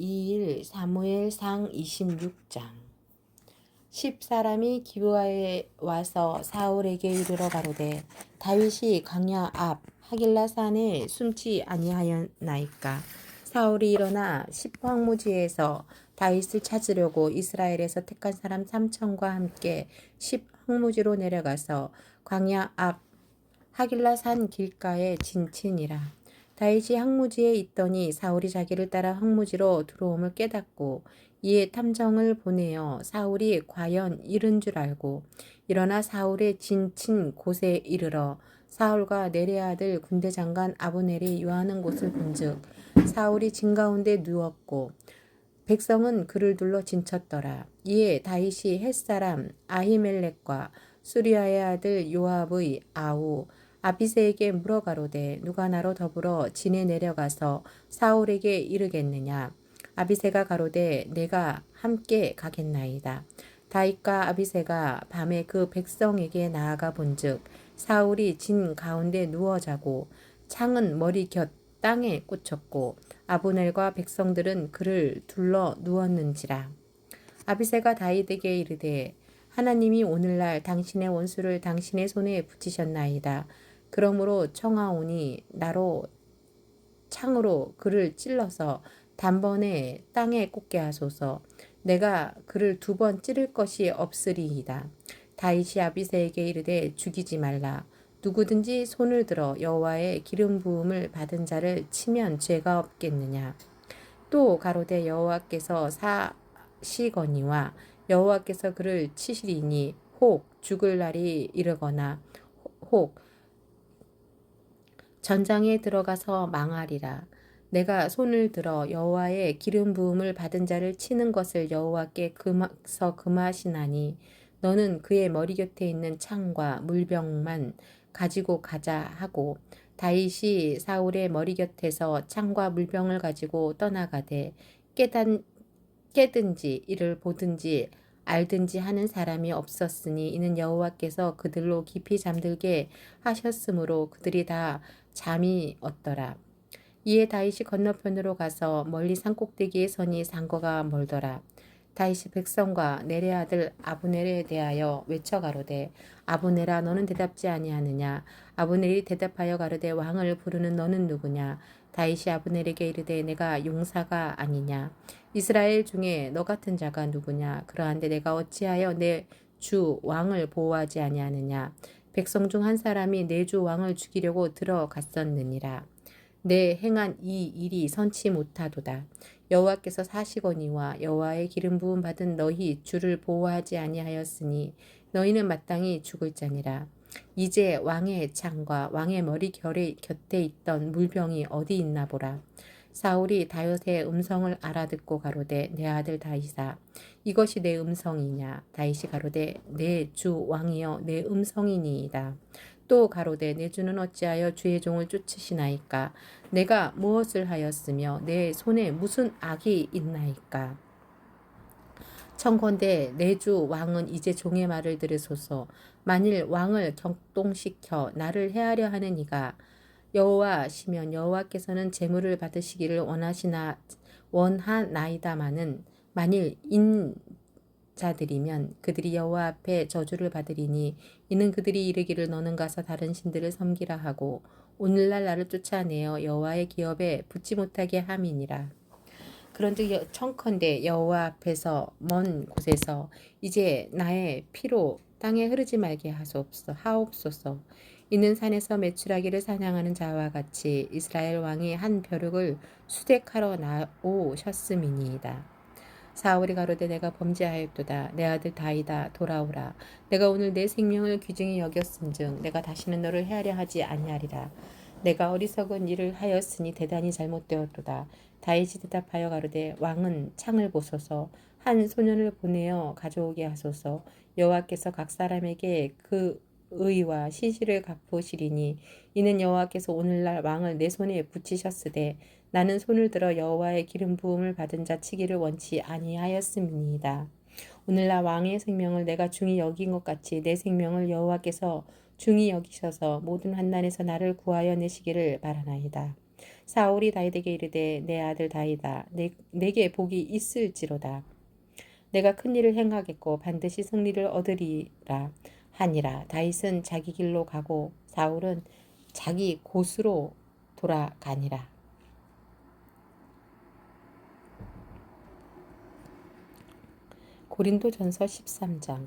2일 사무엘상 26장. 10사람이 기브아에 와서 사울에게 이르러 가로되 다윗이 광야 앞 하길라 산에 숨지 아니하였나이까? 사울이 일어나 십황무지에서 다윗을 찾으려고 이스라엘에서 택한 사람 삼천과 함께 십황무지로 내려가서 광야 앞 하길라 산 길가에 진친이라 다윗이 항무지에 있더니 사울이 자기를 따라 항무지로 들어옴을 깨닫고 이에 탐정을 보내어 사울이 과연 이른 줄 알고 일어나 사울의 진친 곳에 이르러 사울과 내레 아들 군대 장관 아브넬이 요하는 곳을 본즉 사울이 진 가운데 누웠고 백성은 그를 둘러 진쳤더라. 이에 다윗이 햇사람 아히멜렉과 수리아의 아들 요압의 아우 아비세에게 물어가로되 누가 나로 더불어 진에 내려가서 사울에게 이르겠느냐? 아비세가 가로되 내가 함께 가겠나이다. 다윗과 아비세가 밤에 그 백성에게 나아가 본즉 사울이 진 가운데 누워 자고 창은 머리 곁 땅에 꽂혔고 아브넬과 백성들은 그를 둘러 누웠는지라. 아비세가 다윗에게 이르되 하나님이 오늘날 당신의 원수를 당신의 손에 붙이셨나이다. 그러므로 청하오니 나로 창으로 그를 찔러서 단번에 땅에 꽂게 하소서. 내가 그를 두 번 찌를 것이 없으리이다. 다윗이 아비세에게 이르되 죽이지 말라. 누구든지 손을 들어 여호와의 기름 부음을 받은 자를 치면 죄가 없겠느냐. 또 가로되 여호와께서 사시거니와 여호와께서 그를 치시리니 혹 죽을 날이 이르거나 혹 전장에 들어가서 망하리라. 내가 손을 들어 여호와의 기름 부음을 받은 자를 치는 것을 여호와께 금서 금하시나니 너는 그의 머리 곁에 있는 창과 물병만 가지고 가자 하고 다윗이 사울의 머리 곁에서 창과 물병을 가지고 떠나가되 깨단 깨든지 이를 보든지 알든지 하는 사람이 없었으니 이는 여호와께서 그들로 깊이 잠들게 하셨으므로 그들이 다 잠이 얻더라. 이에 다윗이 건너편으로 가서 멀리 산꼭대기에 서니 산거가 멀더라. 다윗이 백성과 내레 아들 아브넬에 대하여 외쳐 가로되 아브넬아 너는 대답지 아니하느냐? 아브넬이 대답하여 가로되 왕을 부르는 너는 누구냐? 다윗이 아브넬에게 이르되 내가 용사가 아니냐? 이스라엘 중에 너 같은 자가 누구냐? 그러한데 내가 어찌하여 내 주 왕을 보호하지 아니하느냐 백성 중 한 사람이 내주 왕을 죽이려고 들어갔었느니라. 내 행한 이 일이 선치 못하도다. 여호와께서 사시거니와 여호와의 기름 부음 받은 너희 주를 보호하지 아니하였으니 너희는 마땅히 죽을 자니라. 이제 왕의 창과 왕의 머리 결에 곁에 있던 물병이 어디 있나 보라 사울이 다윗의 음성을 알아듣고 가로되 내 아들 다윗아 이것이 내 음성이냐? 다윗이 가로되 내 주 왕이여 내 음성이니이다. 또 가로되 내 주는 어찌하여 주의 종을 쫓으시나이까? 내가 무엇을 하였으며 내 손에 무슨 악이 있나이까? 청컨대 내 주 왕은 이제 종의 말을 들으소서. 만일 왕을 격동시켜 나를 해하려 하는 이가 여호와시면 여호와께서는 재물을 받으시기를 원하시나 원하나이다마는 만일 인 자들이면 그들이 여호와 앞에 저주를 받으리니 이는 그들이 이르기를 너는 가서 다른 신들을 섬기라 하고 오늘날 나를 쫓아내어 여호와의 기업에 붙지 못하게 함이니라. 그런즉 청컨대 여호와 앞에서 먼 곳에서 이제 나의 피로 땅에 흐르지 말게 하소서 하옵소서. 이는 산에서 매출하기를 사냥하는 자와 같이 이스라엘 왕이 한 벼룩을 수색하러 나오셨음이니이다. 사울이 가로되 내가 범죄하였도다. 내 아들 다이다 돌아오라. 내가 오늘 내 생명을 귀중히 여겼음즉 내가 다시는 너를 헤아려 하지 아니하리라. 내가 어리석은 일을 하였으니 대단히 잘못되었도다. 다윗이 대답하여 가로되 왕은 창을 보소서 한 소년을 보내어 가져오게 하소서 여호와께서 각 사람에게 그 의와 시시를 갚으시리니 이는 여호와께서 오늘날 왕을 내 손에 붙이셨으되 나는 손을 들어 여호와의 기름 부음을 받은 자 치기를 원치 아니하였음이니이다. 오늘날 왕의 생명을 내가 중히 여긴 것 같이 내 생명을 여호와께서 중히 여기셔서 모든 환난에서 나를 구하여 내시기를 바라나이다. 사울이 다윗에게 이르되 내 아들 다윗아 내, 내게 복이 있을지로다 내가 큰 일을 행하겠고 반드시 승리를 얻으리라 하니라. 다윗은 자기 길로 가고 사울은 자기 곳으로 돌아가니라. 고린도전서 13장.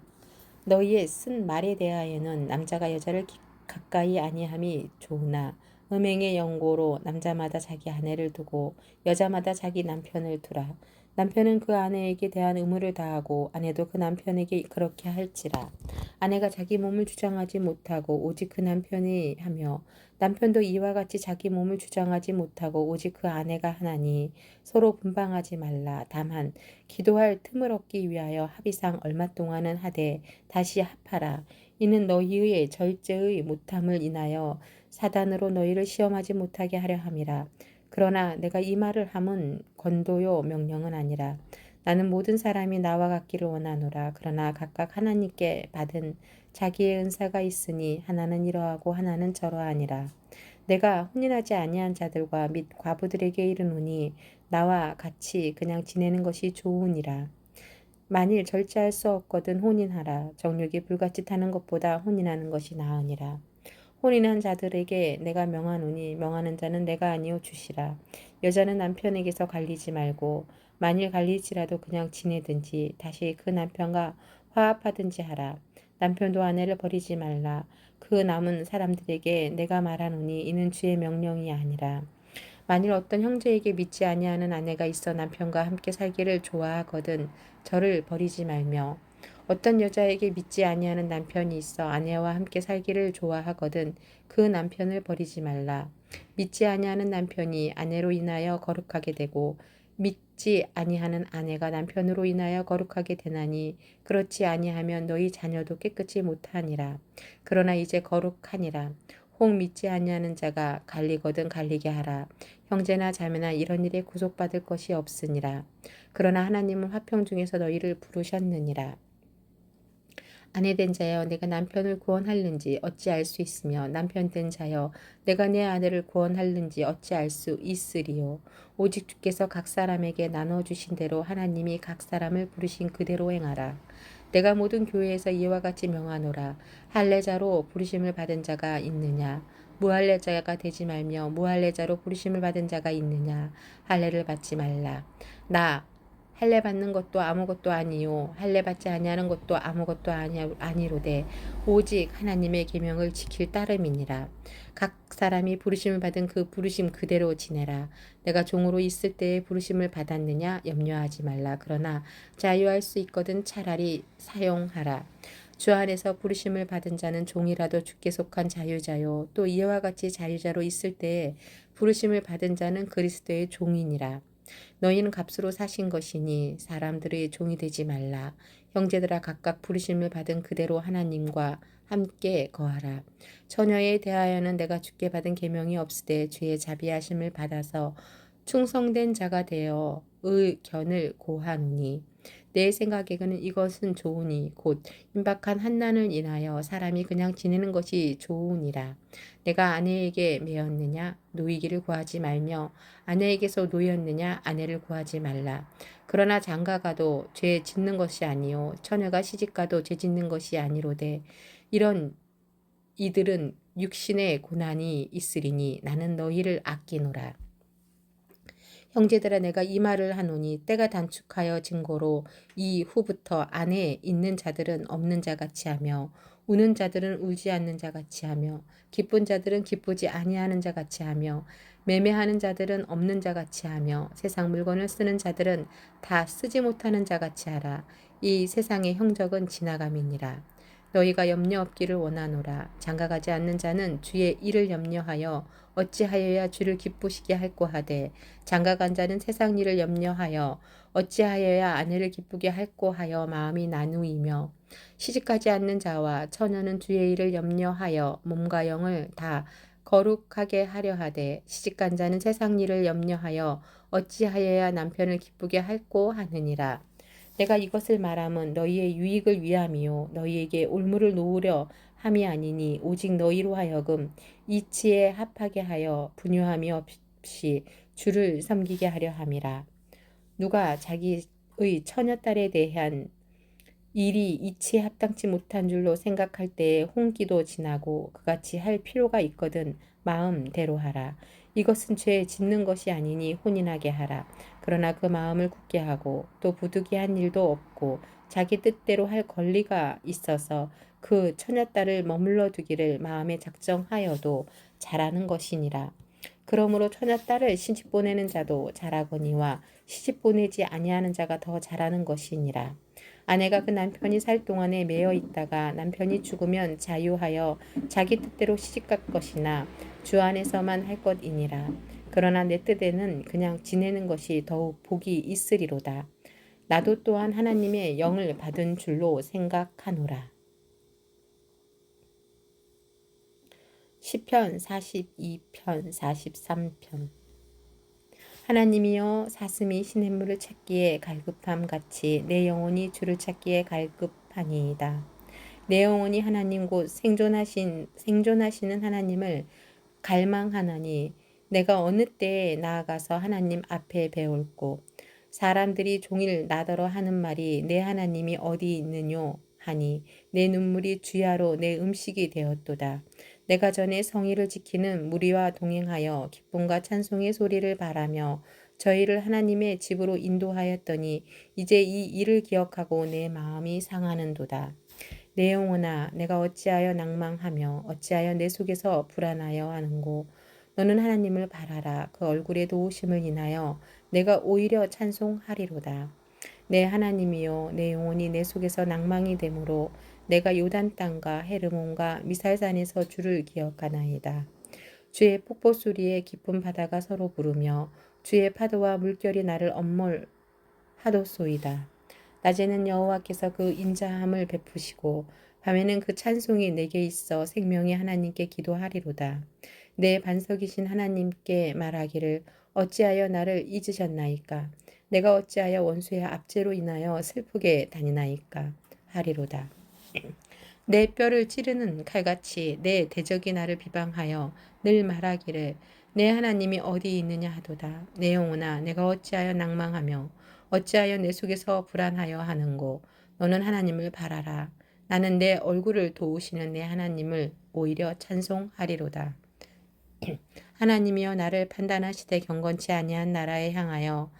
너희의 쓴 말에 대하여는 남자가 여자를 기- 가까이 아니함이 좋으나 음행의 연고로 남자마다 자기 아내를 두고 여자마다 자기 남편을 두라 남편은 그 아내에게 대한 의무를 다하고 아내도 그 남편에게 그렇게 할지라. 아내가 자기 몸을 주장하지 못하고 오직 그 남편이 하며 남편도 이와 같이 자기 몸을 주장하지 못하고 오직 그 아내가 하나니 서로 분방하지 말라. 다만 기도할 틈을 얻기 위하여 합의상 얼마 동안은 하되 다시 합하라. 이는 너희의 절제의 못함을 인하여 사단으로 너희를 시험하지 못하게 하려 함이라 그러나 내가 이 말을 함은 권도요 명령은 아니라 나는 모든 사람이 나와 같기를 원하노라. 그러나 각각 하나님께 받은 자기의 은사가 있으니 하나는 이러하고 하나는 저러하니라. 내가 혼인하지 아니한 자들과 및 과부들에게 이르노니 나와 같이 그냥 지내는 것이 좋으니라. 만일 절제할 수 없거든 혼인하라. 정욕이 불같이 타는 것보다 혼인하는 것이 나으니라 혼인한 자들에게 내가 명하노니 명하는 자는 내가 아니요 주시라. 여자는 남편에게서 갈리지 말고 만일 갈릴지라도 그냥 지내든지 다시 그 남편과 화합하든지 하라. 남편도 아내를 버리지 말라. 그 남은 사람들에게 내가 말하노니 이는 주의 명령이 아니라. 만일 어떤 형제에게 믿지 아니하는 아내가 있어 남편과 함께 살기를 좋아하거든 저를 버리지 말며 어떤 여자에게 믿지 아니하는 남편이 있어 아내와 함께 살기를 좋아하거든 그 남편을 버리지 말라. 믿지 아니하는 남편이 아내로 인하여 거룩하게 되고 믿지 아니하는 아내가 남편으로 인하여 거룩하게 되나니 그렇지 아니하면 너희 자녀도 깨끗이 못하니라. 그러나 이제 거룩하니라. 혹 믿지 아니하는 자가 갈리거든 갈리게 하라. 형제나 자매나 이런 일에 구속받을 것이 없으니라. 그러나 하나님은 화평 중에서 너희를 부르셨느니라. 아내된 자여 내가 남편을 구원할는지 어찌 알 수 있으며 남편 된 자여 내가 내 아내를 구원할는지 어찌 알 수 있으리요? 오직 주께서 각 사람에게 나눠 주신 대로 하나님이 각 사람을 부르신 그대로 행하라. 내가 모든 교회에서 이와 같이 명하노라. 할례자로 부르심을 받은 자가 있느냐? 무할례자가 되지 말며 무할례자로 부르심을 받은 자가 있느냐? 할례를 받지 말라. 나 할례 받는 것도 아무것도 아니요 할례 받지 아니하는 것도 아무것도 아니 아니로되 오직 하나님의 계명을 지킬 따름이니라. 각 사람이 부르심을 받은 그 부르심 그대로 지내라. 내가 종으로 있을 때에 부르심을 받았느냐? 염려하지 말라. 그러나 자유할 수 있거든 차라리 사용하라. 주 안에서 부르심을 받은 자는 종이라도 주께 속한 자유자요. 또 이와 같이 자유자로 있을 때에 부르심을 받은 자는 그리스도의 종이니라 너희는 값으로 사신 것이니 사람들의 종이 되지 말라. 형제들아 각각 부르심을 받은 그대로 하나님과 함께 거하라. 처녀에 대하여는 내가 주께 받은 계명이 없으되 주의 자비하심을 받아서 충성된 자가 되어 의견을 고하노니 내 생각에는 이것은 좋으니 곧 임박한 한난을 인하여 사람이 그냥 지내는 것이 좋으니라. 내가 아내에게 매였느냐 노이기를 구하지 말며 아내에게서 노였느냐 아내를 구하지 말라. 그러나 장가가도 죄 짓는 것이 아니요 처녀가 시집가도 죄 짓는 것이 아니로되 이런 이들은 육신의 고난이 있으리니 나는 너희를 아끼노라. 형제들아 내가 이 말을 하노니 때가 단축하여 증거로 이 후부터 안에 있는 자들은 없는 자 같이 하며 우는 자들은 울지 않는 자 같이 하며 기쁜 자들은 기쁘지 아니하는 자 같이 하며 매매하는 자들은 없는 자 같이 하며 세상 물건을 쓰는 자들은 다 쓰지 못하는 자 같이 하라. 이 세상의 형적은 지나감이니라 너희가 염려 없기를 원하노라. 장가가지 않는 자는 주의 일을 염려하여 어찌하여야 주를 기쁘시게 할꼬 하되 장가간 자는 세상 일을 염려하여 어찌하여야 아내를 기쁘게 할꼬 하여 마음이 나누이며 시집가지 않는 자와 처녀는 주의 일을 염려하여 몸과 영을 다 거룩하게 하려 하되 시집간 자는 세상 일을 염려하여 어찌하여야 남편을 기쁘게 할꼬 하느니라 내가 이것을 말함은 너희의 유익을 위함이요 너희에게 올무를 놓으려 함이 아니니 오직 너희로 하여금 이치에 합하게 하여 분유함이 없, 없이 주를 섬기게 하려 함이라. 누가 자기의 처녀딸에 대한 일이 이치에 합당치 못한 줄로 생각할 때에 홍기도 지나고 그같이 할 필요가 있거든 마음대로 하라. 이것은 죄 짓는 것이 아니니 혼인하게 하라. 그러나 그 마음을 굳게 하고 또 부득이한 일도 없고 자기 뜻대로 할 권리가 있어서 그 처녀딸을 머물러 두기를 마음에 작정하여도 잘하는 것이니라. 그러므로 처녀딸을 시집 보내는 자도 잘하거니와 시집 보내지 아니하는 자가 더 잘하는 것이니라. 아내가 그 남편이 살 동안에 매여 있다가 남편이 죽으면 자유하여 자기 뜻대로 시집 갈 것이나 주 안에서만 할 것이니라. 그러나 내 뜻에는 그냥 지내는 것이 더욱 복이 있으리로다. 나도 또한 하나님의 영을 받은 줄로 생각하노라. 시편 42편 43편 하나님이여 사슴이 시냇물을 찾기에 갈급함 같이 내 영혼이 주를 찾기에 갈급하니이다. 내 영혼이 하나님 곧 생존하신 생존하시는 하나님을 갈망하나니 내가 어느 때에 나아가서 하나님 앞에 배울고 사람들이 종일 나더러 하는 말이 내 하나님이 어디 있느뇨 하니 내 눈물이 주야로 내 음식이 되었도다. 내가 전에 성의를 지키는 무리와 동행하여 기쁨과 찬송의 소리를 바라며 저희를 하나님의 집으로 인도하였더니 이제 이 일을 기억하고 내 마음이 상하는도다. 내 영혼아 내가 어찌하여 낭망하며 어찌하여 내 속에서 불안하여 하는고 너는 하나님을 바라라 그 얼굴의 도우심을 인하여 내가 오히려 찬송하리로다. 내 하나님이여 내 영혼이 내 속에서 낭망이 되므로 내가 요단 땅과 헤르몬과 미살산에서 주를 기억하나이다. 주의 폭포 소리에 깊은 바다가 서로 부르며 주의 파도와 물결이 나를 엄몰 하도소이다. 낮에는 여호와께서 그 인자함을 베푸시고 밤에는 그 찬송이 내게 있어 생명의 하나님께 기도하리로다. 내 반석이신 하나님께 말하기를 어찌하여 나를 잊으셨나이까? 내가 어찌하여 원수의 압제로 인하여 슬프게 다니나이까? 하리로다. 내 뼈를 찌르는 칼같이 내 대적이 나를 비방하여 늘 말하기를 내 하나님이 어디 있느냐 하도다. 내 영혼아 내가 어찌하여 낭망하며 어찌하여 내 속에서 불안하여 하는고 너는 하나님을 바라라. 나는 내 얼굴을 도우시는 내 하나님을 오히려 찬송하리로다. 하나님이여 나를 판단하시되 경건치 아니한 나라에 향하여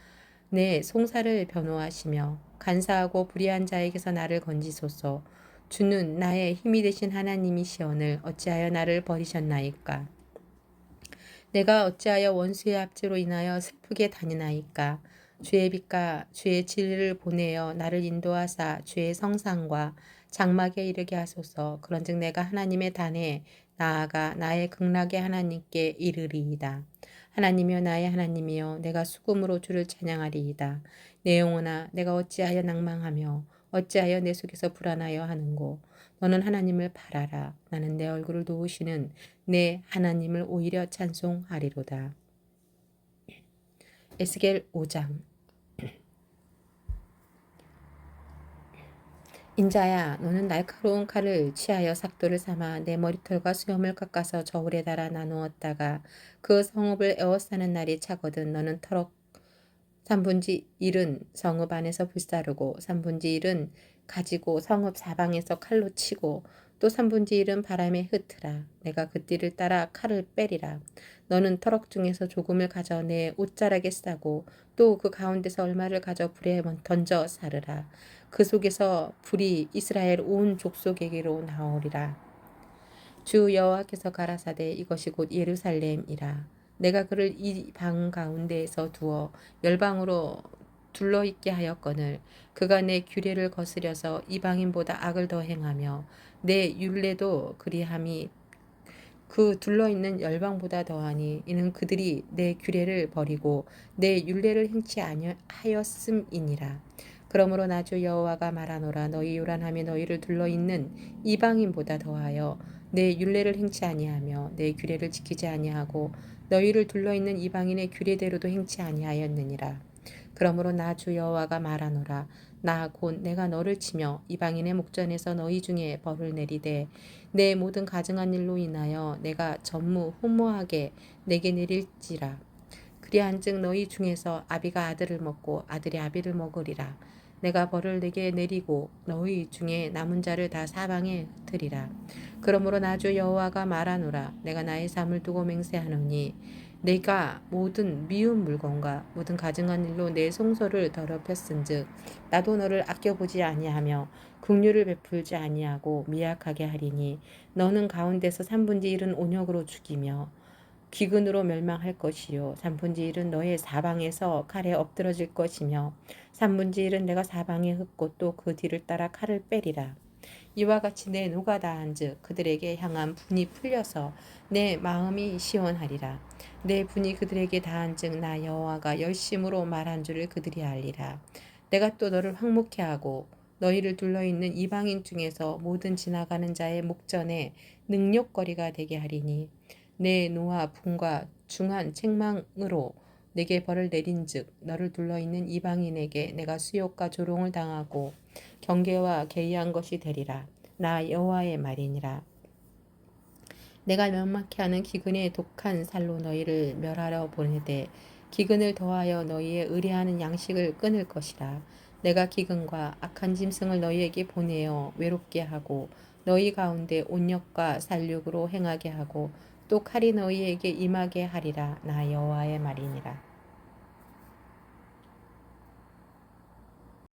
내 송사를 변호하시며 간사하고 불의한 자에게서 나를 건지소서. 주는 나의 힘이 되신 하나님이시오늘 어찌하여 나를 버리셨나이까? 내가 어찌하여 원수의 압제로 인하여 슬프게 다니나이까? 주의 빛과 주의 진리를 보내어 나를 인도하사 주의 성상과 장막에 이르게 하소서. 그런즉 내가 하나님의 단에 나아가 나의 극락의 하나님께 이르리이다. 하나님이여 나의 하나님이여 내가 수금으로 주를 찬양하리이다. 내 영혼아 내가 어찌하여 낭망하며 어찌하여 내 속에서 불안하여 하는고 너는 하나님을 바라라 나는 내 얼굴을 도우시는 내 하나님을 오히려 찬송하리로다. 에스겔 5장 인자야 너는 날카로운 칼을 취하여 삭도를 삼아 내 머리털과 수염을 깎아서 저울에 달아 나누었다가 그 성읍을 에워싸는 날이 차거든 너는 터럭 3분지 1은 성읍 안에서 불사르고 3분지 1은 가지고 성읍 사방에서 칼로 치고 또 3분지 1은 바람에 흩으라. 내가 그 띠를 따라 칼을 빼리라. 너는 터럭 중에서 조금을 가져 내 옷자락에 싸고 또 그 가운데서 얼마를 가져 불에 던져 사르라. 그 속에서 불이 이스라엘 온 족속에게로 나오리라. 주 여호와께서 가라사대 이것이 곧 예루살렘이라. 내가 그를 이 방 가운데에서 두어 열방으로 둘러있게 하였거늘 그가 내 규례를 거스려서 이방인보다 악을 더 행하며 내 율례도 그리함이 그 둘러있는 열방보다 더하니 이는 그들이 내 규례를 버리고 내 율례를 행치 아니하였음이니라. 그러므로 나 주 여호와가 말하노라 너희 요란함에 너희를 둘러있는 이방인보다 더하여 내 율례를 행치 아니하며 내 규례를 지키지 아니하고 너희를 둘러있는 이방인의 규례대로도 행치 아니하였느니라. 그러므로 나 주 여호와가 말하노라 나 곧 내가 너를 치며 이방인의 목전에서 너희 중에 벌을 내리되 내 모든 가증한 일로 인하여 내가 전무 혼모하게 내게 내릴지라 그리한즉 너희 중에서 아비가 아들을 먹고 아들이 아비를 먹으리라. 내가 벌을 내게 내리고 너희 중에 남은 자를 다 사방에 흩으리라. 그러므로 나주 여호와가 말하노라. 내가 나의 삶을 두고 맹세하노니 내가 모든 미운 물건과 모든 가증한 일로 내 송소를 더럽혔은즉 나도 너를 아껴보지 아니하며 긍휼을 베풀지 아니하고 미약하게 하리니 너는 가운데서 삼분지 일은 온역으로 죽이며 기근으로 멸망할 것이요. 삼분지 일은 너의 사방에서 칼에 엎드러질 것이며 삼분지 일은 내가 사방에 흩고 또 그 뒤를 따라 칼을 빼리라 이와 같이 내 노가 다한즉 그들에게 향한 분이 풀려서 내 마음이 시원하리라. 내 분이 그들에게 다한즉 나 여호와가 열심으로 말한 줄을 그들이 알리라. 내가 또 너를 황목케 하고 너희를 둘러 있는 이방인 중에서 모든 지나가는 자의 목전에 능력거리가 되게 하리니 내 노와 분과 중한 책망으로 내게 벌을 내린즉 너를 둘러 있는 이방인에게 내가 수욕과 조롱을 당하고 경계와 개의한 것이 되리라. 나 여호와의 말이니라. 내가 명망케 하는 기근의 독한 살로 너희를 멸하려 보내되 기근을 더하여 너희의 의뢰하는 양식을 끊을 것이라. 내가 기근과 악한 짐승을 너희에게 보내어 외롭게 하고 너희 가운데 온역과 살육으로 행하게 하고 또 칼이 너희에게 임하게 하리라. 나 여호와의 말이니라